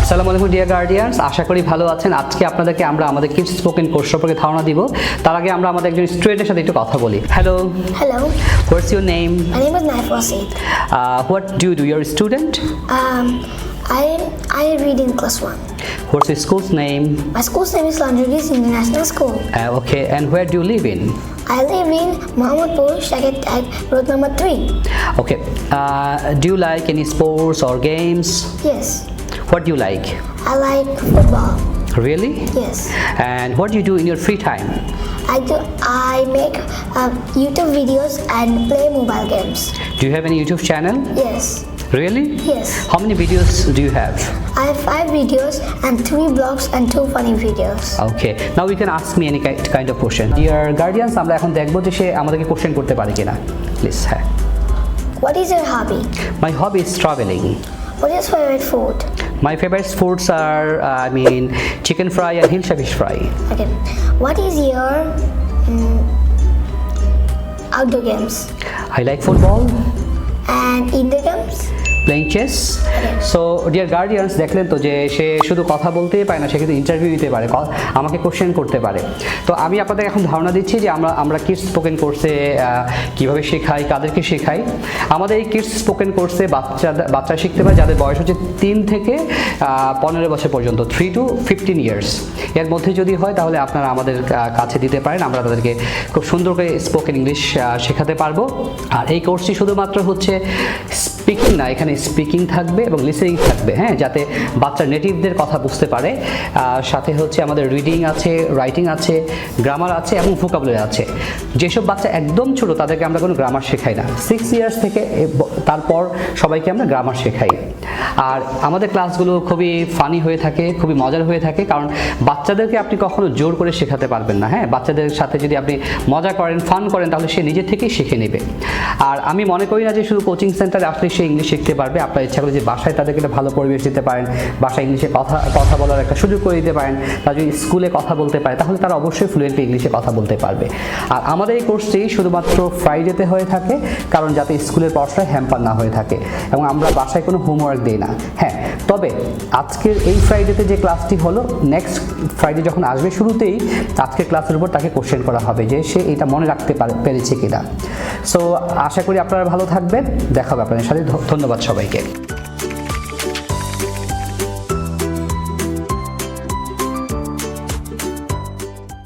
আসসালামু আলাইকুম deer guardians আশা করি ভালো আছেন। আজকে আপনাদেরকে আমরা আমাদের কিডস স্পোকেন কোর্স সম্পর্কে ধারণা দিব। তার আগে আমরা আমাদের একজন স্টুডেন্টের সাথে একটু কথা বলি। Hello hello what's your name my name is Naif Wasid. What do do your student I I read in class one. What's your school's name My school's name is Landrugis International School. Okay and where do live in I live in Mohammedpur, Shagat Tag, road number three. Okay do you like any sports or games Yes, what do like I like football. Really Yes, and what you do in your free time I do. I make uh, YouTube videos and play mobile games. Do you have any YouTube channel Yes, really yes. How many videos do you have I have five videos and three blogs and two funny videos. Okay now you can ask me any kind of question dear guardians আমরা এখন দেখব যে সে আমাদেরকে question করতে পারে কিনা please হ্যাঁ What is your hobby? My hobby is travelling What's your favorite food? My favorite foods are, uh, I mean, chicken fry and hilsa fish fry. Okay. What is your um, outdoor games? I like football. And indoor games? Playing chess so dear guardians দেখলেন তো যে সে শুধু কথা বলতেই পারে না, সে কিন্তু interview দিতে পারে আমাকে কোশ্চেন করতে পারে। তো আমি আপনাদের এখন ধারণা দিচ্ছি যে আমরা আমরা কিডস স্পোকেন কোর্সে কীভাবে শেখাই, কাদেরকে শেখাই। আমাদের এই কিডস স্পোকেন কোর্সে বাচ্চা বাচ্চা শিখতে পারে যাদের বয়স হচ্ছে তিন থেকে পনেরো বছর পর্যন্ত থ্রি টু ফিফটিন ইয়ার্স এর মধ্যে যদি হয়, তাহলে আপনারা আমাদের কাছে দিতে পারেন, আমরা তাদেরকে খুব সুন্দর করে স্পোকেন ইংলিশ শেখাতে পারব। আর এই কোর্সটি শুধুমাত্র হচ্ছে না, এখানে স্পিকিং থাকবে এবং লিসেনিং থাকবে হ্যাঁ যাতে বাচ্চার নেটিভদের কথা বুঝতে পারে। সাথে হচ্ছে আমাদের রিডিং আছে রাইটিং আছে গ্রামার আছে এবং ভোকাবুলারি আছে। যেসব বাচ্চা একদম ছোট, তাদেরকে আমরা কোনো গ্রামার শেখাই না। সিক্স ইয়ার্স থেকে তারপর সবাইকে আমরা গ্রামার শেখাই। আর আমাদের ক্লাসগুলো খুবই ফানি হয়ে থাকে, খুবই মজার হয়ে থাকে, কারণ বাচ্চাদেরকে আপনি কখনো জোর করে শেখাতে পারবেন না হ্যাঁ? বাচ্চাদের সাথে যদি আপনি মজা করেন ফান করেন, তাহলে সে নিজে থেকেই শিখে নেবে। আর আমি মনে করি না যে শুধু কোচিং সেন্টারে আসলে সে ইংলিশ শিখতে পারবে, আপনার ইচ্ছা করে যে বাসায় তাদেরকে একটা ভালো পরিবেশ দিতে পারেন, বাসায় ইংলিশে কথা কথা বলার একটা সুযোগ করে দিতে পারেন তারা যদি স্কুলে কথা বলতে পারে, তাহলে তারা অবশ্যই ফ্লুয়েন্টলি ইংলিশে কথা বলতে পারবে। আর আমাদের এই কোর্সটি শুধুমাত্র ফ্রাইডেতে হয়ে থাকে, কারণ যাতে স্কুলের পড়াশোনায় হ্যাম্পার না হয়ে থাকে, এবং আমরা বাসায় কোনো হোমওয়ার্ক দিই না। হ্যাঁ তবে আজকের এই ফ্রাইডেতে যে ক্লাসটি হলো নেক্সট ফ্রাইডে যখন আসবে শুরুতেই আজকের ক্লাসের উপর তাকে কোশ্চেন করা হবে যে সে এটা মনে রাখতে পারে, পেরেছে কিনা। সো আশা করি আপনারা ভালো থাকবেন। দেখা হবে আপনাদের সাথে। ধন্যবাদ সবাইকে।